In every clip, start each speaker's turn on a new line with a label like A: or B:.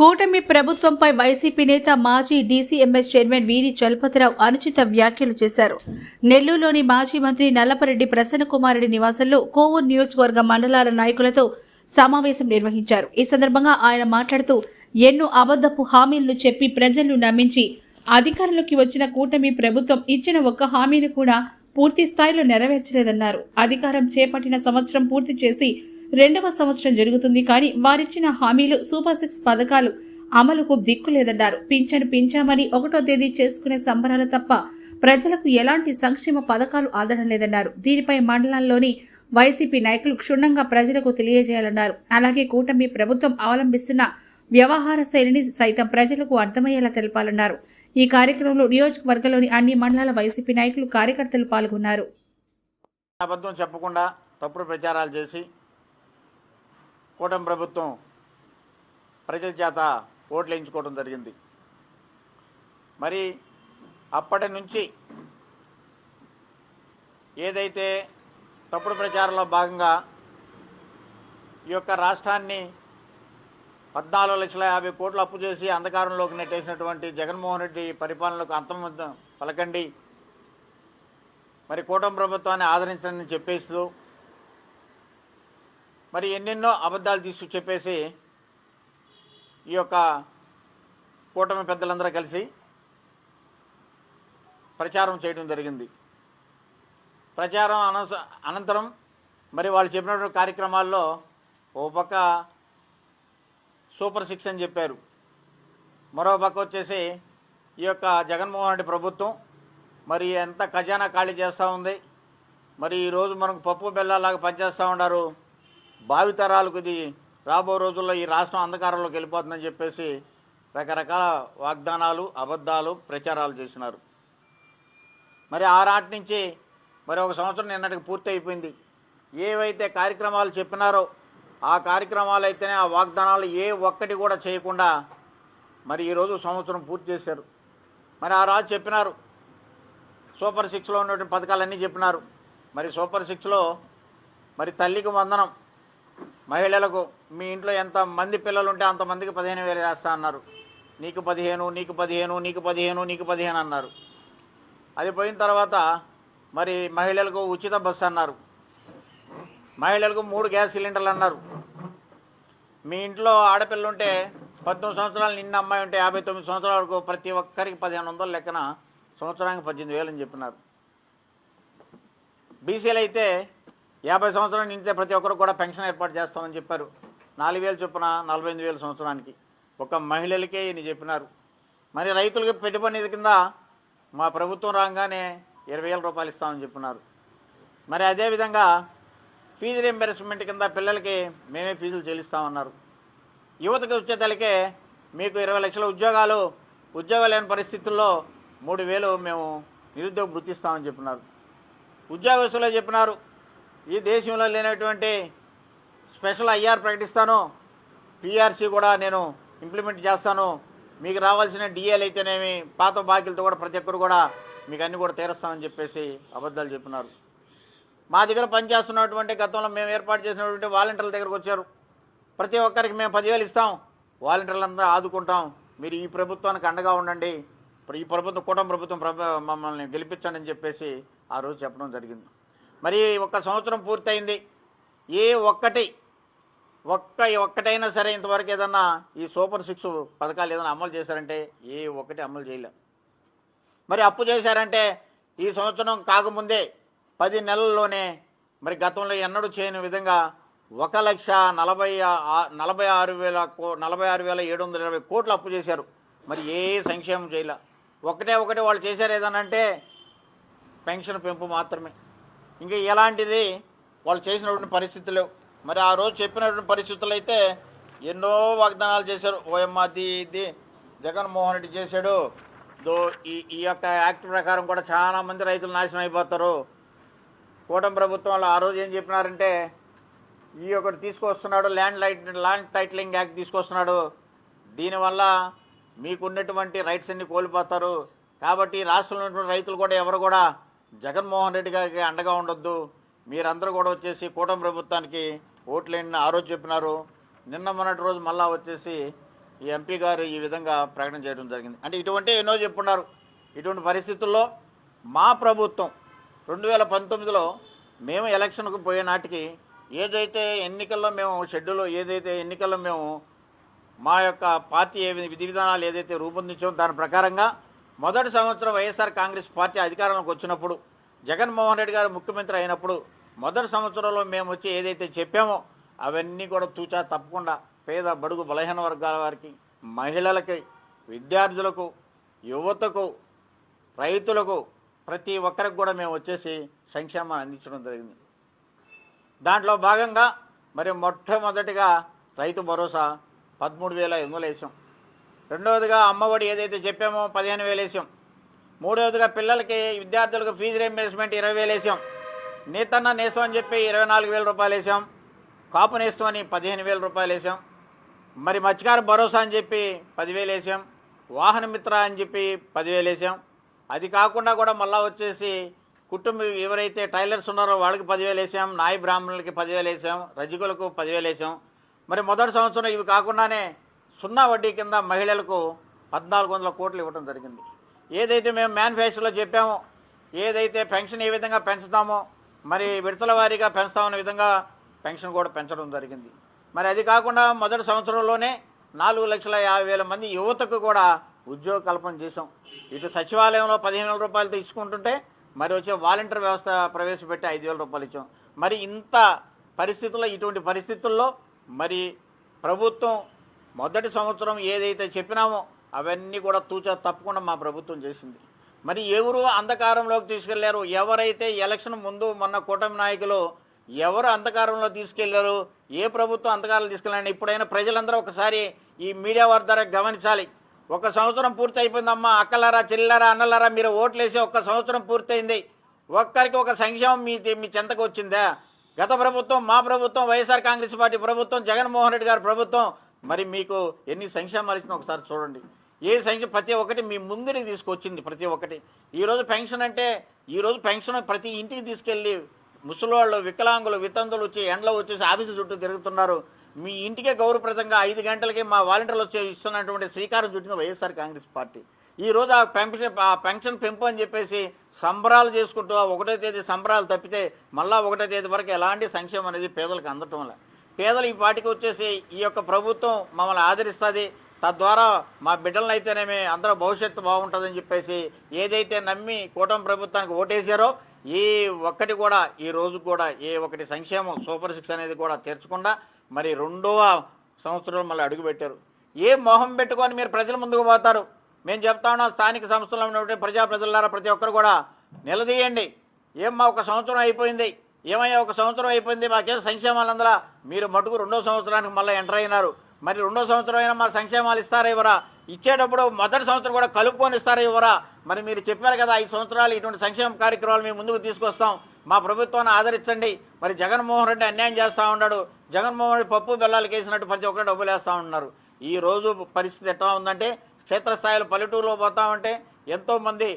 A: కూటమి ప్రభుత్వంపై వైసీపీ నేత మాజీ డీసీఎంఎస్ చైర్మన్ వీరి చలపతిరావు అనుచిత వ్యాఖ్యలు చేశారు. నెల్లూరులోని మాజీ మంత్రి నల్లపరెడ్డి ప్రసన్నకుమారెడ్డి నివాసంలో కోవూరు నియోజకవర్గ మండలాల నాయకులతో సమావేశం నిర్వహించారు. ఈ సందర్భంగా ఆయన మాట్లాడుతూ ఎన్నో అబద్ధపు హామీలను చెప్పి ప్రజలను నమ్మించి అధికారంలోకి వచ్చిన కూటమి ప్రభుత్వం ఇచ్చిన ఒక్క హామీని కూడా పూర్తి స్థాయిలో నెరవేర్చలేదన్నారు. అధికారం చేపట్టిన సంవత్సరం పూర్తి చేసి రెండవ సంవత్సరం జరుగుతుంది కానీ వారిచ్చిన హామీలు సూపర్ సిక్స్ పథకాలు అమలుకు దిక్కు లేదన్నారు. పింఛను పించామని ఒకటో తేదీ చేసుకునే సంబరాలు తప్ప ప్రజలకు ఎలాంటి సంక్షేమ పథకాలు ఆదడం లేదన్నారు. దీనిపై మండలంలోని వైసీపీ నాయకులు క్షుణ్ణంగా ప్రజలకు తెలియజేయాలన్నారు. అలాగే కూటమి ప్రభుత్వం అవలంబిస్తున్న వ్యవహార శైలిని సైతం ప్రజలకు అర్థమయ్యేలా తెలపాలన్నారు. ఈ కార్యక్రమంలో నియోజకవర్గంలోని అన్ని మండలాల వైసీపీ నాయకులు కార్యకర్తలు పాల్గొన్నారు.
B: అబద్ధం చెప్పకుండా తప్పుడు ప్రచారాలు చేసి కూటమి ప్రభుత్వం ప్రజల చేత ఓట్లు వేయించుకోవడం జరిగింది. మరి అప్పటి నుంచి ఏదైతే తప్పుడు ప్రచారంలో భాగంగా ఈ యొక్క రాష్ట్రాన్ని పద్నాలుగు లక్షల యాభై కోట్లు అప్పు చేసి అంధకారంలోకి నెట్టేసినటువంటి జగన్మోహన్ రెడ్డి పరిపాలనకు అంతం పలకండి. మరి కూటమి ప్రభుత్వాన్ని ఆదరించని చెప్పేస్తూ మరి ఎన్నెన్నో అబద్ధాలు తీసుకు చెప్పేసి ఈ యొక్క కూటమి పెద్దలందరూ కలిసి ప్రచారం చేయడం జరిగింది. ప్రచారం అనస అనంతరం మరి వాళ్ళు చెప్పినటువంటి కార్యక్రమాల్లో ఓ పక్క సూపర్ సిక్స్ అని చెప్పారు. మరో పక్క వచ్చేసి ఈ యొక్క జగన్మోహన్ రెడ్డి ప్రభుత్వం. మరి ఎంత ఖజానా ఖాళీ చేస్తూ ఉంది. మరి ఈరోజు మనకు పప్పు బెల్లాలాగా పనిచేస్తూ ఉన్నారు. భావితరాలకు ఇది రాబో రోజుల్లో ఈ రాష్ట్రం అంధకారంలోకి వెళ్ళిపోతుందని చెప్పేసి రకరకాల వాగ్దానాలు అబద్ధాలు ప్రచారాలు చేసినారు. మరి ఆ నాటి నుంచి మరి ఒక సంవత్సరం నిన్నటికి పూర్తి అయిపోయింది ఏవైతే కార్యక్రమాలు చెప్పినారో ఆ కార్యక్రమాలు అయితేనే ఆ వాగ్దానాలు ఏ ఒక్కటి కూడా చేయకుండా మరి ఈరోజు సంవత్సరం పూర్తి చేశారు. మరి ఆ రాజు చెప్పినారు. సూపర్ సిక్స్లో ఉన్నటువంటి పథకాలన్నీ చెప్పినారు. మరి సూపర్ సిక్స్లో మరి తల్లికి వందనం మహిళలకు మీ ఇంట్లో ఎంత మంది పిల్లలు ఉంటే అంతమందికి పదిహేను వేలు వేస్తా అన్నారు. నీకు పదిహేను నీకు పదిహేను నీకు పదిహేను నీకు పదిహేను అన్నారు. అది పోయిన తర్వాత మరి మహిళలకు ఉచిత బస్సు అన్నారు. మహిళలకు మూడు గ్యాస్ సిలిండర్లు అన్నారు. మీ ఇంట్లో ఆడపిల్ల ఉంటే పద్దెనిమిది సంవత్సరాలు నిన్న అమ్మాయి ఉంటే యాభై తొమ్మిది సంవత్సరాల వరకు ప్రతి ఒక్కరికి పదిహేను వందల లెక్కన సంవత్సరానికి పద్దెనిమిది వేలు అని చెప్పినారు. బీసీలు అయితే యాభై సంవత్సరాలు నిండితే ప్రతి ఒక్కరు కూడా పెన్షన్ ఏర్పాటు చేస్తామని చెప్పారు. నాలుగు వేలు చొప్పున నలభై ఎనిమిది వేల సంవత్సరానికి. ఒక మహిళలకే ఈయన చెప్పినారు. మరి రైతులకు పెట్టుబడి కింద మా ప్రభుత్వం రాగానే ఇరవై వేల రూపాయలు ఇస్తామని చెప్పినారు. మరి అదేవిధంగా ఫీజు రీంబర్స్మెంట్ కింద పిల్లలకి మేమే ఫీజులు చెల్లిస్తామన్నారు. యువతకు వచ్చేతలకే మీకు ఇరవై లక్షల ఉద్యోగాలు ఉద్యోగాలు లేని పరిస్థితుల్లో మూడు వేలు మేము నిరుద్యోగ వృత్తిస్తామని చెప్పినారు. ఉద్యోగస్తులే చెప్పినారు ఈ దేశంలో లేనటువంటి స్పెషల్ ఐఆర్ ప్రకటిస్తాను. పిఆర్సీ కూడా నేను ఇంప్లిమెంట్ చేస్తాను. మీకు రావాల్సిన డిఏలు అయితేనేమి పాత బాకీలతో కూడా ప్రతి ఒక్కరు కూడా మీకు అన్ని కూడా తీరుస్తామని చెప్పేసి అబద్ధాలు చెప్పినారు. మా దగ్గర పనిచేస్తున్నటువంటి గతంలో మేము ఏర్పాటు చేసినటువంటి వాలంటీర్ల దగ్గరకు వచ్చారు. ప్రతి ఒక్కరికి మేము పదివేలు ఇస్తాం. వాలంటీర్లంతా ఆదుకుంటాం. మీరు ఈ ప్రభుత్వానికి అండగా ఉండండి. ఈ ప్రభుత్వం కూటమి ప్రభుత్వం ప్రభ మమ్మల్ని గెలిపించండి అని చెప్పేసి ఆ రోజు చెప్పడం జరిగింది. మరి ఒక సంవత్సరం పూర్తయింది. ఏ ఒక్కటి ఒక్క ఒక్కటైనా సరే ఇంతవరకు ఏదన్నా ఈ సూపర్ సిక్స్ పథకాలు ఏదైనా అమలు చేశారంటే ఏ ఒక్కటి అమలు చేయలే. మరి అప్పు చేశారంటే ఈ సంవత్సరం కాకముందే పది నెలల్లోనే మరి గతంలో ఎన్నడూ చేయని విధంగా ఒక లక్ష నలభై నలభై ఆరు వేల కో- నలభై ఆరు వేల ఏడు వందల ఇరవై కోట్లు అప్పు చేశారు. మరి ఏ సంక్షేమం చేయలే. ఒకటే ఒకటే వాళ్ళు చేశారు ఏదనంటే పెన్షన్ పెంపు మాత్రమే. ఇంకా ఎలాంటిది? వాళ్ళు చేసినటువంటి పరిస్థితులు. మరి ఆ రోజు చెప్పినటువంటి పరిస్థితులు అయితే ఎన్నో వాగ్దానాలు చేశారు. ఓఎమ్మ అది ఇది జగన్మోహన్ రెడ్డి చేశాడు. దో ఈ ఈ యొక్క యాక్ట్ ప్రకారం కూడా చాలా మంది రైతులు నాశనం అయిపోతారు. కూటమి ప్రభుత్వంలో ఆ రోజు ఏం చెప్పినారంటే ఈ ఒకటి తీసుకొస్తున్నాడు land light land titling act తీసుకొస్తున్నాడు. దీనివల్ల మీకున్నటువంటి రైట్స్ అన్ని కోల్పోతారు. కాబట్టి రాష్ట్రంలో ఉన్నటువంటి రైతులు కూడా ఎవరు కూడా జగన్మోహన్ రెడ్డి గారికి అండగా ఉండొద్దు. మీరందరూ కూడా వచ్చేసి కూటమి ప్రభుత్వానికి ఓట్లేని ఆ రోజు చెప్పినారు. నిన్న మొన్నటి రోజు మళ్ళా వచ్చేసి ఈ ఎంపీ గారు ఈ విధంగా ప్రకటన చేయడం జరిగింది. అంటే ఇటువంటి ఎన్నో చెప్పున్నారు. ఇటువంటి పరిస్థితుల్లో మా ప్రభుత్వం రెండు వేల పంతొమ్మిదిలో మేము ఎలక్షన్కు పోయే నాటికి ఏదైతే ఎన్నికల్లో మేము షెడ్యూల్ ఏదైతే ఎన్నికల్లో మేము మా యొక్క పార్టీ ఏ విధి విధి విధానాలు ఏదైతే రూపొందించామో దాని ప్రకారంగా మొదటి సంవత్సరం వైఎస్ఆర్ కాంగ్రెస్ పార్టీ అధికారంలోకి వచ్చినప్పుడు జగన్మోహన్ రెడ్డి గారు ముఖ్యమంత్రి అయినప్పుడు మొదటి సంవత్సరంలో మేము వచ్చి ఏదైతే చెప్పామో అవన్నీ కూడా తూచా తప్పకుండా పేద బడుగు బలహీన వర్గాల వారికి మహిళలకి విద్యార్థులకు యువతకు రైతులకు ప్రతి ఒక్కరికి కూడా మేము వచ్చేసి సంక్షేమాన్ని అందించడం జరిగింది. దాంట్లో భాగంగా మరి మొట్టమొదటిగా రైతు భరోసా పదమూడు వేల ఎనిమిది వేసాం. రెండవదిగా అమ్మఒడి ఏదైతే చెప్పామో పదిహేను వేలు వేసాం. మూడవదిగా పిల్లలకి విద్యార్థులకు ఫీజు రీఎంబర్స్మెంట్ ఇరవై వేలు వేసాం. నేతన్న నేసం అని చెప్పి ఇరవై నాలుగు వేల రూపాయలు వేసాం. కాపు నేస్తం అని పదిహేను వేల రూపాయలు వేసాం. మరి మత్స్యకార భరోసా అని చెప్పి పదివేలు వేసాం. వాహన మిత్ర అని చెప్పి పదివేలు వేసాం. అది కాకుండా కూడా మళ్ళా వచ్చేసి కుటుంబ ఎవరైతే టైలర్స్ ఉన్నారో వాళ్ళకి పదివేలు వేసాం. నాయ బ్రాహ్మణులకి పదివేలు వేసాం. రజకులకు పదివేలు వేసాం. మరి మొదటి సంవత్సరం ఇవి కాకుండానే సున్నా వడ్డీ కింద మహిళలకు పద్నాలుగు వందల కోట్లు ఇవ్వడం జరిగింది. ఏదైతే మేము మేనిఫెస్టోలో చెప్పామో ఏదైతే పెన్షన్ ఏ విధంగా పెంచుతామో మరి విడతల వారీగా పెంచుతామన్న విధంగా పెన్షన్ కూడా పెంచడం జరిగింది. మరి అది కాకుండా మొదటి సంవత్సరంలోనే నాలుగు లక్షల యాభై వేల మంది యువతకు కూడా ఉద్యోగ కల్పన చేసాం ఇటు సచివాలయంలో పదిహేను వేల రూపాయలు తీసుకుంటుంటే మరి వచ్చే వాలంటీర్ వ్యవస్థ ప్రవేశపెట్టి ఐదు వేల రూపాయలు ఇచ్చాం. మరి ఇంత పరిస్థితుల్లో ఇటువంటి పరిస్థితుల్లో మరి ప్రభుత్వం మొదటి సంవత్సరం ఏదైతే చెప్పినామో అవన్నీ కూడా తూచా తప్పకుండా మా ప్రభుత్వం చేసింది. మరి ఎవరు అంధకారంలోకి తీసుకెళ్ళారు? ఎవరైతే ఎలక్షన్ ముందు మొన్న కూటమి నాయకులు ఎవరు అంధకారంలో తీసుకెళ్ళారు? ఏ ప్రభుత్వం అంధకారంలో తీసుకెళ్ళారు ఇప్పుడైనా ప్రజలందరూ ఒకసారి ఈ మీడియా వారి ద్వారా గమనించాలి. ఒక సంవత్సరం పూర్తి అయిపోయిందమ్మా అక్కలారా చెల్లారా అన్నలారా మీరు ఓట్లేసి ఒక్క సంవత్సరం పూర్తయింది. ఒక్కరికి ఒక సంక్షేమం మీ మీ చెంతకు వచ్చిందా? గత ప్రభుత్వం మా ప్రభుత్వం వైఎస్ఆర్ కాంగ్రెస్ పార్టీ ప్రభుత్వం జగన్మోహన్ రెడ్డి గారి ప్రభుత్వం మరి మీకు ఎన్ని సంక్షేమాలు ఇచ్చినా ఒకసారి చూడండి. ఏ సంక్షేమం ప్రతి ఒక్కటి మీ ముందుని తీసుకొచ్చింది ప్రతి ఒక్కటి. ఈరోజు పెన్షన్ అంటే ఈరోజు పెన్షన్ ప్రతి ఇంటికి తీసుకెళ్ళి ముసలివాళ్ళు వికలాంగులు వితంతులు వచ్చి ఎండలో వచ్చేసి ఆఫీసు చుట్టూ తిరుగుతున్నారు. మీ ఇంటికే గౌరవప్రదంగా ఐదు గంటలకి మా వాలంటీర్లు వచ్చి ఇస్తున్నటువంటి శ్రీకారం చుట్టిన వైఎస్ఆర్ కాంగ్రెస్ పార్టీ. ఈ రోజు ఆ పెన్షన్ ఆ పెన్షన్ పెంపు అని చెప్పేసి సంబరాలు చేసుకుంటూ ఒకటో తేదీ సంబరాలు తప్పితే మళ్ళా ఒకటో తేదీ వరకు ఎలాంటి సంక్షేమం అనేది పేదలకు అందటం లేదు పేదలు ఈ పాటికి వచ్చేసి ఈ యొక్క ప్రభుత్వం మమ్మల్ని ఆదరిస్తుంది. తద్వారా మా బిడ్డలను అయితేనేమి అందరూ భవిష్యత్తు బాగుంటుందని చెప్పేసి ఏదైతే నమ్మి కూటమి ప్రభుత్వానికి ఓటేశారో ఏ ఒక్కటి కూడా ఈ రోజు కూడా ఏ ఒకటి సంక్షేమం సూపర్ సిక్స్ అనేది కూడా తెరచకుండా మరి రెండవ సంవత్సరం మళ్ళీ అడుగుపెట్టారు. ఏ మొహం పెట్టుకొని మీరు ప్రజల ముందుకు పోతారు? మేము చెప్తా ఉన్నాం స్థానిక సంస్థలు ఉన్నటువంటి ప్రజా ప్రజలారా ప్రతి ఒక్కరు కూడా నిలదీయండి. ఏం మా ఒక సంవత్సరం అయిపోయింది. ఏమయ్యా ఒక సంవత్సరం అయిపోయింది మాకేం సంక్షేమాలు అందలా మీరు మటుకు రెండో సంవత్సరానికి మళ్ళీ ఎంటర్ అయినారు. మరి రెండో సంవత్సరం అయినా మా సంక్షేమాలు ఇస్తారా ఇవ్వరా? ఇచ్చేటప్పుడు మొదటి సంవత్సరం కూడా కలుపుకొని ఇస్తారా ఇవ్వరా? మరి మీరు చెప్పారు కదా ఐదు సంవత్సరాలు ఇటువంటి సంక్షేమ కార్యక్రమాలు మేము ముందుకు తీసుకొస్తాం. మా ప్రభుత్వాన్ని ఆదరించండి. మరి జగన్మోహన్ రెడ్డి అన్యాయం చేస్తూ ఉన్నాడు. జగన్మోహన్ రెడ్డి పప్పు బెల్లాలు కేసినట్టు ప్రతి ఒక్కరు డబ్బులు వేస్తూ ఉన్నారు. ఈ రోజు పరిస్థితి ఎట్లా ఉందంటే క్షేత్రస్థాయిలో పల్లెటూరులో పోతా ఉంటే ఎంతోమంది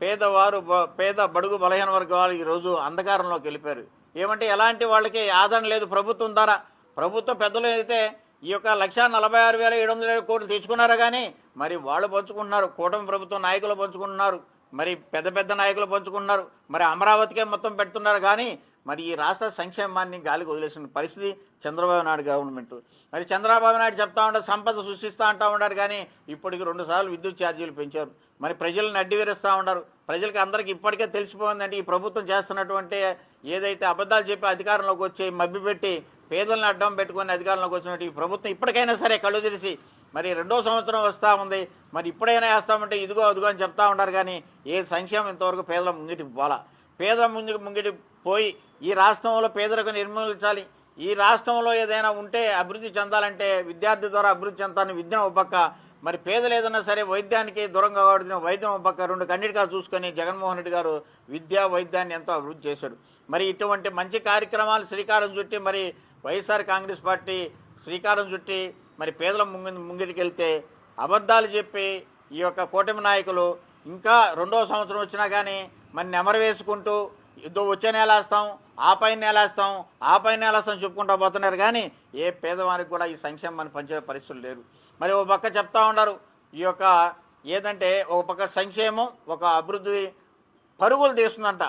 B: పేదవారు పేద బడుగు బలహీన వర్గాలు ఈరోజు అంధకారంలోకి వెళ్ళిపోయారు. ఏమంటే ఎలాంటి వాళ్ళకి ఆదరణ లేదు ప్రభుత్వం ద్వారా. ప్రభుత్వ పెద్దలు అయితే ఈ యొక్క లక్ష నలభై ఆరు వేల ఏడు వందల కోట్లు తెచ్చుకున్నారు కానీ మరి వాళ్ళు పంచుకుంటున్నారు కూటమి ప్రభుత్వం నాయకులు పంచుకుంటున్నారు మరి పెద్ద పెద్ద నాయకులు పంచుకుంటున్నారు మరి అమరావతికే మొత్తం పెడుతున్నారు కానీ మరి ఈ రాష్ట్ర సంక్షేమాన్ని గాలికి వదిలేసిన పరిస్థితి చంద్రబాబు నాయుడు గవర్నమెంట్. మరి చంద్రబాబు నాయుడు చెప్తా ఉంటారు సంపద సృష్టిస్తూ అంటూ ఉన్నారు కానీ ఇప్పటికి రెండు సార్లు విద్యుత్ ఛార్జీలు పెంచారు. మరి ప్రజలను అడ్డివేరిస్తూ ఉన్నారు ప్రజలకి అందరికీ ఇప్పటికే తెలిసిపోయిందంటే ఈ ప్రభుత్వం చేస్తున్నటువంటి ఏదైతే అబద్ధాలు చెప్పి అధికారంలోకి వచ్చి మభ్యపెట్టి పేదలను అడ్డం పెట్టుకొని అధికారంలోకి వచ్చినట్టు ఈ ప్రభుత్వం ఇప్పటికైనా సరే కళ్ళు తెరిచి మరి రెండో సంవత్సరం వస్తూ ఉంది. మరి ఇప్పుడైనా వేస్తామంటే ఇదిగో అదిగో అని చెప్తా ఉన్నారు కానీ ఏ సంక్షేమం ఇంతవరకు పేదల ముంగిటికి పోలా. పేదల ముందుకు ముంగిటి పోయి ఈ రాష్ట్రంలో పేదలకు నిర్మూలించాలి. ఈ రాష్ట్రంలో ఏదైనా ఉంటే అభివృద్ధి చెందాలంటే విద్యార్థి ద్వారా అభివృద్ధి చెందాలని విద్య ఒక పక్క మరి పేదలు ఏదైనా సరే వైద్యానికి దూరంగా వాడుతున్న వైద్యం ఒక పక్క రెండు కన్నిటిగా చూసుకొని జగన్మోహన్ రెడ్డి గారు విద్యా వైద్యాన్ని ఎంతో అభివృద్ధి చేశాడు. మరి ఇటువంటి మంచి కార్యక్రమాలు శ్రీకారం చుట్టి మరి వైఎస్ఆర్ కాంగ్రెస్ పార్టీ శ్రీకారం చుట్టి మరి పేదల ముంగి ముంగిటికెళ్తే అబద్ధాలు చెప్పి ఈ యొక్క కూటమి నాయకులు ఇంకా రెండో సంవత్సరం వచ్చినా కానీ మరి నెమరు వేసుకుంటూ ఇదో వచ్చే నెల వేస్తాం ఆ పైన నేలేస్తాం ఆ పైన నేలేస్తాం చెప్పుకుంటా పోతున్నారు కానీ ఏ పేదవానికి కూడా ఈ సంక్షేమాన్ని పంచే పరిస్థితులు లేరు మరి ఓ పక్క చెప్తా ఉన్నారు. ఈ యొక్క ఏదంటే ఒక పక్క సంక్షేమం ఒక అభివృద్ధి పరుగులు తీస్తుందంట.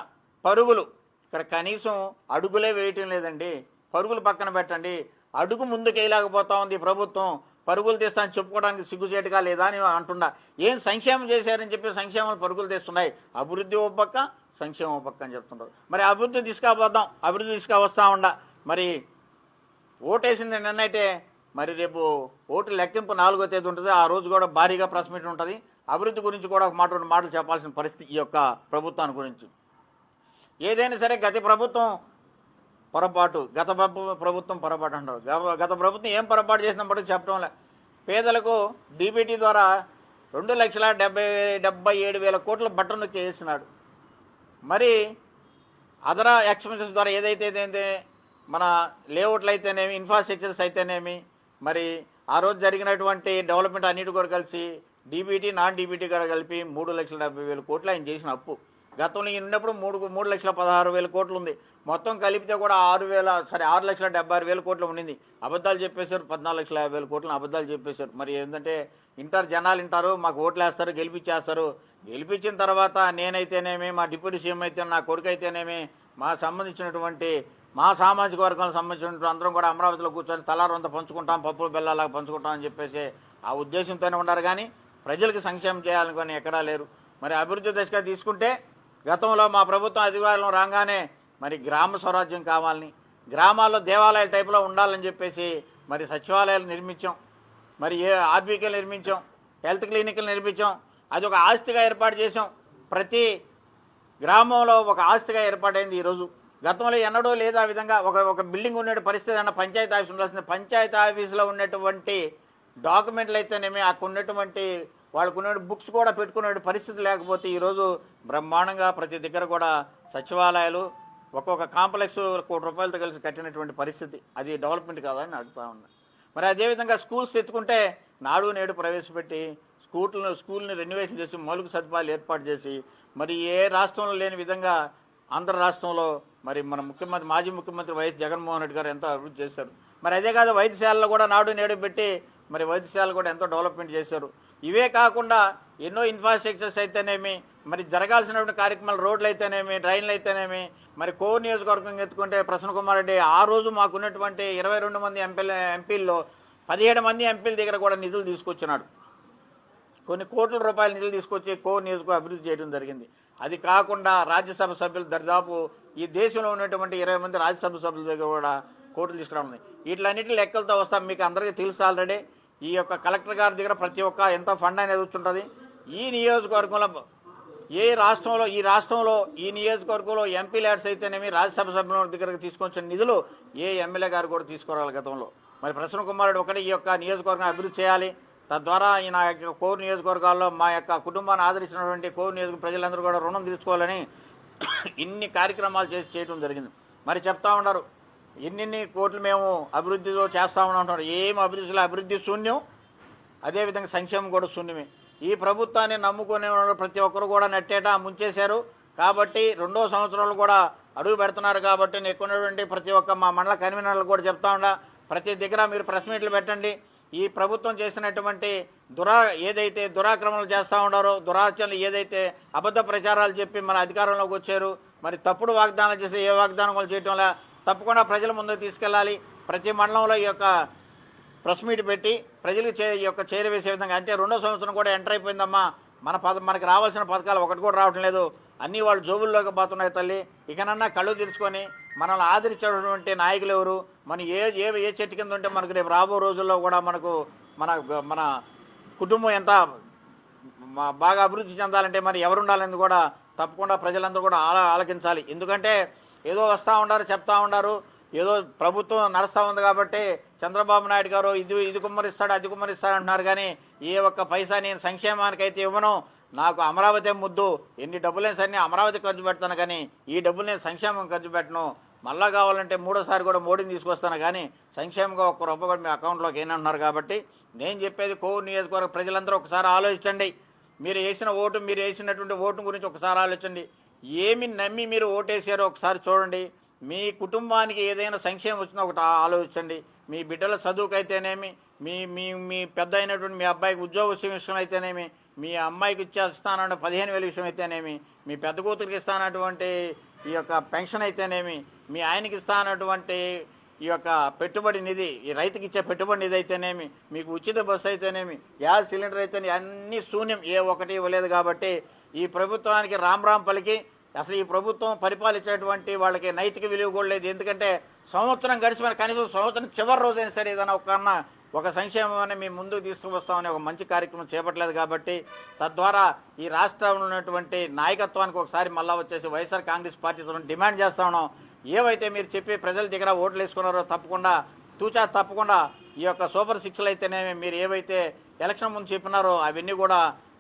B: పరుగులు. ఇక్కడ కనీసం అడుగులే వేయటం లేదండి. పరుగులు పక్కన పెట్టండి. అడుగు ముందుకు ఉంది ప్రభుత్వం. పరుగులు తీస్తాను చెప్పుకోవడానికి సిగ్గుచేటుగా లేదా అని అంటున్నా ఏం సంక్షేమం చేశారని చెప్పి సంక్షేమాలు పరుగులు తీస్తున్నాయి. అభివృద్ధి ఓ పక్క సంక్షేమం ఓ పక్క అని చెప్తున్నారు మరి అభివృద్ధి తీసుకపోతాం అభివృద్ధి తీసుకువస్తా ఉండ. మరి ఓటేసింది నిన్నైతే మరి రేపు ఓటు లెక్కింపు నాలుగో తేదీ ఉంటుంది. ఆ రోజు కూడా భారీగా ప్రెస్ మీట్ ఉంటుంది. అభివృద్ధి గురించి కూడా ఒక మాట రెండు మాటలు చెప్పాల్సిన పరిస్థితి ఈ యొక్క ప్రభుత్వాన్ని గురించి. ఏదైనా సరే గత ప్రభుత్వం పొరపాటు గత ప్రభుత్వం పొరపాటు అంటారు. గత- గత ప్రభుత్వం ఏం పొరపాటు చేసినప్పుడు చెప్పడం లే. పేదలకు డీబీటీ ద్వారా రెండు లక్షల డెబ్బై డెబ్బై ఏడు వేల కోట్ల బట్టను వేసినాడు మరి అదర ఎక్స్పెన్సెస్ ద్వారా ఏదైతే ఏదైతే మన లేఅవుట్లు అయితేనేమి ఇన్ఫ్రాస్ట్రక్చర్స్ అయితేనేమి మరి ఆ రోజు జరిగినటువంటి డెవలప్మెంట్ అన్నిటి కూడా కలిసి డీబీటీ నాన్ డీబీటీ కూడా కలిపి మూడు లక్షల డెబ్బై వేల కోట్లు ఆయన చేసిన అప్పు. గతంలో ఈయన ఉన్నప్పుడు మూడు మూడు లక్షల పదహారు వేల కోట్లు ఉంది. మొత్తం కలిపితే కూడా ఆరు వేల సరే ఆరు లక్షల డెబ్బై ఆరు వేల కోట్లు ఉండింది. అబద్ధాలు చెప్పేశారు పద్నాలుగు లక్షల యాభై వేల కోట్లు అబద్ధాలు చెప్పేశారు. మరి ఏంటంటే ఇంటారు జనాలు వింటారు మాకు ఓట్లు వేస్తారు గెలిపించేస్తారు. గెలిపించిన తర్వాత నేనైతేనేమి మా డిప్యూటీ సీఎం అయితే నా కొడుకు అయితేనేమి మా సంబంధించినటువంటి మా సామాజిక వర్గానికి సంబంధించిన అందరం కూడా అమరావతిలో కూర్చొని తలారంత పంచుకుంటాం పప్పులు బెల్లాలాగా పంచుకుంటాం అని చెప్పేసి ఆ ఉద్దేశంతోనే ఉన్నారు. కానీ ప్రజలకు సంక్షేమం చేయాలనుకొని ఎక్కడా లేరు. మరి అభివృద్ధి దశగా తీసుకుంటే గతంలో మా ప్రభుత్వం అధికారంలో రాగానే మరి గ్రామ స్వరాజ్యం కావాలని గ్రామాల్లో దేవాలయాల టైపులో ఉండాలని చెప్పేసి మరి సచివాలయాలు నిర్మించాం. మరి ఏ ఆర్బీకేలు నిర్మించాం హెల్త్ క్లినిక్లు నిర్మించాం. అది ఒక ఆస్తిగా ఏర్పాటు చేసాం ప్రతి గ్రామంలో ఒక ఆస్తిగా ఏర్పాటైంది ఈరోజు గతంలో ఎన్నడూ లేదు ఆ విధంగా ఒక ఒక బిల్డింగ్ ఉండే పరిస్థితి అన్న పంచాయతీ ఆఫీస్ ఉండాల్సింది. పంచాయతీ ఆఫీసులో ఉన్నటువంటి డాక్యుమెంట్లు అయితేనేమి అక్కడ ఉన్నటువంటి వాళ్ళకు ఉన్న బుక్స్ కూడా పెట్టుకునే పరిస్థితి లేకపోతే ఈరోజు బ్రహ్మాండంగా ప్రతి దగ్గర కూడా సచివాలయాలు ఒక్కొక్క కాంప్లెక్స్ కోటి రూపాయలతో కలిసి కట్టినటువంటి పరిస్థితి. అది డెవలప్మెంట్ కాదని అడుగుతా ఉన్నా. మరి అదేవిధంగా స్కూల్స్ తెచ్చుకుంటే నాడు నేడు ప్రవేశపెట్టి స్కూల్ను స్కూల్ని రెన్యువేషన్ చేసి మౌలిక సదుపాయాలు ఏర్పాటు చేసి మరి ఏ రాష్ట్రంలో లేని విధంగా ఆంధ్ర రాష్ట్రంలో మరి మన ముఖ్యమంత్రి మాజీ ముఖ్యమంత్రి వైఎస్ జగన్మోహన్ రెడ్డి గారు ఎంతో అభివృద్ధి చేశారు. మరి అదే కాదు వైద్యశాలలో కూడా నాడు నేడు పెట్టి మరి వైద్యశాలలు కూడా ఎంతో డెవలప్మెంట్ చేశారు. ఇవే కాకుండా ఎన్నో ఇన్ఫ్రాస్ట్రక్చర్స్ అయితేనేమి మరి జరగాల్సినటువంటి కార్యక్రమాలు రోడ్లు అయితేనేమి డ్రైన్లు అయితేనేమి మరి కో నియోజకవర్గం ఎత్తుకుంటే ప్రసన్న కుమార్ రెడ్డి ఆ రోజు మాకున్నటువంటి ఇరవై రెండు మంది ఎంపీల ఎంపీల్లో పదిహేడు మంది ఎంపీల దగ్గర కూడా నిధులు తీసుకొచ్చినాడు. కొన్ని కోట్ల రూపాయల నిధులు తీసుకొచ్చి కో నియోజకవర్గం అభివృద్ధి చేయడం జరిగింది. అది కాకుండా రాజ్యసభ సభ్యులు దరిదాపు ఈ దేశంలో ఉన్నటువంటి ఇరవై మంది రాజ్యసభ సభ్యుల దగ్గర కూడా కోట్లు తీసుకురావడం వీటిలన్నింటి లెక్కలతో వస్తాం మీకు అందరికీ తెలుసు ఆల్రెడీ ఈ యొక్క కలెక్టర్ గారి దగ్గర ప్రతి ఒక్క ఎంత ఫండ్ అనేది వచ్చుంటుంది ఈ నియోజకవర్గంలో ఏ రాష్ట్రంలో ఈ రాష్ట్రంలో ఈ నియోజకవర్గంలో ఎంపీ ల్యాడ్స్ అయితేనేమి రాజ్యసభ సభ్యుల దగ్గరకు తీసుకొచ్చిన నిధులు ఏ ఎమ్మెల్యే గారు కూడా తీసుకురావాలి గతంలో. మరి ప్రసన్న కుమారుడు ఒకటి ఈ యొక్క నియోజకవర్గం అభివృద్ధి చేయాలి. తద్వారా ఈ నా యొక్క కోర్ నియోజకవర్గాల్లో మా యొక్క కుటుంబాన్ని ఆదరించినటువంటి కోర్ నియోజక ప్రజలందరూ కూడా రుణం తీసుకోవాలని ఇన్ని కార్యక్రమాలు చేసి చేయడం జరిగింది. మరి చెప్తా ఉన్నారు ఎన్నిన్ని కోట్లు మేము అభివృద్ధిలో చేస్తామని అంటున్నారు. ఏం అభివృద్ధిలో? అభివృద్ధి శూన్యం అదేవిధంగా సంక్షేమం కూడా శూన్యమే. ఈ ప్రభుత్వాన్ని నమ్ముకునే వాళ్ళు ప్రతి ఒక్కరు కూడా నెట్టేట ముంచేశారు. కాబట్టి రెండో సంవత్సరాలు కూడా అడుగు పెడుతున్నారు కాబట్టి నేను ఎక్కున్నటువంటి ప్రతి ఒక్క మా మండల కన్వీనర్లు కూడా చెప్తా ఉండా ప్రతి దగ్గర మీరు ప్రెస్ మీట్లు పెట్టండి. ఈ ప్రభుత్వం చేసినటువంటి దురా ఏదైతే దురాక్రమణలు చేస్తూ ఉన్నారో దురాచరణలు ఏదైతే అబద్ధ ప్రచారాలు చెప్పి మన అధికారంలోకి వచ్చారు మరి తప్పుడు వాగ్దానాలు చేసి ఏ వాగ్దానం వాళ్ళు చేయటం వల్ల తప్పకుండా ప్రజల ముందుకు తీసుకెళ్ళాలి. ప్రతి మండలంలో ఈ యొక్క ప్రెస్ మీట్ పెట్టి ప్రజలకు చే యొక్క చేరవేసే విధంగా అంటే రెండో సంవత్సరం కూడా ఎంటర్ అయిపోయిందమ్మా. మన పద మనకి రావాల్సిన పథకాలు ఒకటి కూడా రావటం లేదు. అన్నీ వాళ్ళు జోబుల్లోకి పోతున్నాయి తల్లి. ఇకనన్నా కళ్ళు తెరుచుకొని మనల్ని ఆదరించేటువంటి నాయకులు ఎవరు? మనం ఏ ఏ ఏ చెట్టు కింద ఉంటే మనకు రేపు రాబో రోజుల్లో కూడా మనకు మన మన కుటుంబం ఎంత బాగా అభివృద్ధి చెందాలంటే మరి ఎవరు ఉండాలని కూడా తప్పకుండా ప్రజలందరూ కూడా ఆల ఆలకించాలి. ఎందుకంటే ఏదో వస్తూ ఉండారు చెప్తా ఉండారు. ఏదో ప్రభుత్వం నడుస్తూ ఉంది కాబట్టి చంద్రబాబు నాయుడు గారు ఇది ఇది కుమ్మరిస్తాడు అది కుమ్మరిస్తాడు అంటున్నారు. కానీ ఏ ఒక్క పైసా నేను సంక్షేమానికైతే ఇవ్వను. నాకు అమరావతి ముద్దు. ఎన్ని డబ్బులైనా సరే అమరావతి ఖర్చు పెడతాను కానీ ఈ డబ్బులు నేను సంక్షేమం ఖర్చు పెట్టను. మళ్ళా కావాలంటే మూడోసారి కూడా మోడీని తీసుకొస్తాను కానీ సంక్షేమంగా ఒక్క రూపాయి కూడా మీ అకౌంట్లోకి ఏనంటున్నారు కాబట్టి నేను చెప్పేది కోవూరు నియోజకవర్గ ప్రజలందరూ ఒకసారి ఆలోచించండి. మీరు వేసిన ఓటు మీరు వేసినటువంటి ఓటు గురించి ఒకసారి ఆలోచించండి. ఏమి నమ్మి మీరు ఓటేసారో ఒకసారి చూడండి. మీ కుటుంబానికి ఏదైనా సంక్షేమం వచ్చినా ఒకటి ఆలోచించండి. మీ బిడ్డల చదువుకైతేనేమి మీ మీ మీ పెద్ద అయినటువంటి మీ అబ్బాయికి ఉద్యోగ విషయం అయితేనేమి మీ అమ్మాయికి ఇచ్చే పదిహేను వేల విషయం అయితేనేమి మీ పెద్ద కూతురికి ఇస్తానటువంటి ఈ యొక్క పెన్షన్ అయితేనేమి మీ ఆయనకి ఇస్తానటువంటి ఈ యొక్క పెట్టుబడి నిధి ఈ రైతుకి ఇచ్చే పెట్టుబడి నిధి అయితేనేమి మీకు ఉచిత బస్సు అయితేనేమి గ్యాస్ సిలిండర్ అయితేనే అన్నీ శూన్యం ఏ ఒకటి ఇవ్వలేదు కాబట్టి ఈ ప్రభుత్వానికి రామ్ రామ్ పలికి అసలు ఈ ప్రభుత్వం పరిపాలించేటువంటి వాళ్ళకి నైతిక విలువ కూడా లేదు. ఎందుకంటే సంవత్సరం గడిచిపోయిన కనీసం సంవత్సరం చివరి రోజైనా సరే ఏదైనా ఒక కన్నా ఒక సంక్షేమాన్ని మేము ముందుకు తీసుకువస్తామని ఒక మంచి కార్యక్రమం చేపట్టలేదు కాబట్టి తద్వారా ఈ రాష్ట్రంలో ఉన్నటువంటి నాయకత్వానికి ఒకసారి మళ్ళా వచ్చేసి వైఎస్ఆర్ కాంగ్రెస్ పార్టీతో డిమాండ్ చేస్తా ఉన్నాం. ఏవైతే మీరు చెప్పి ప్రజల దగ్గర ఓట్లు వేసుకున్నారో తప్పకుండా తూచా తప్పకుండా ఈ యొక్క సూపర్ సిక్స్లు అయితేనేమి మీరు ఏవైతే ఎలక్షన్ ముందు చెప్పినారో అవన్నీ కూడా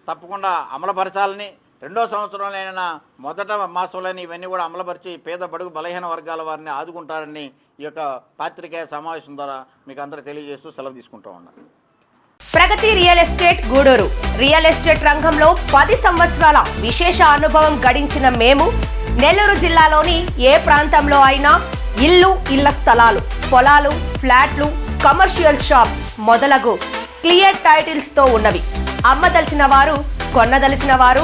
B: తప్పకుండా అమలుపరచాలని రెండో సంవత్సరంలోనైనా మొదట మాసంలోని ఇవన్నీ కూడా అమలుపరిచి పేద బడుగు బలహీన వర్గాల వారిని ఆదుకుంటారని ఈ యొక్క పాత్రికేయ సమావేశం ద్వారా మీకు అందరూ తెలియజేస్తూ సెలవు తీసుకుంటూ ఉన్నాను
C: Pragathi real estate Gudur. Real estate రంగంలో పది సంవత్సరాల విశేష అనుభవం గడించిన మేము నెల్లూరు జిల్లాలోని ఏ ప్రాంతంలో అయినా ఇల్లు ఇళ్ళ స్థలాలు పొలాలు ఫ్లాట్లు కమర్షియల్ షాప్స్ మొదలగు క్లియర్ టైటిల్స్తో ఉన్నవి. అమ్మదలిచిన వారు కొన్నదలిచిన వారు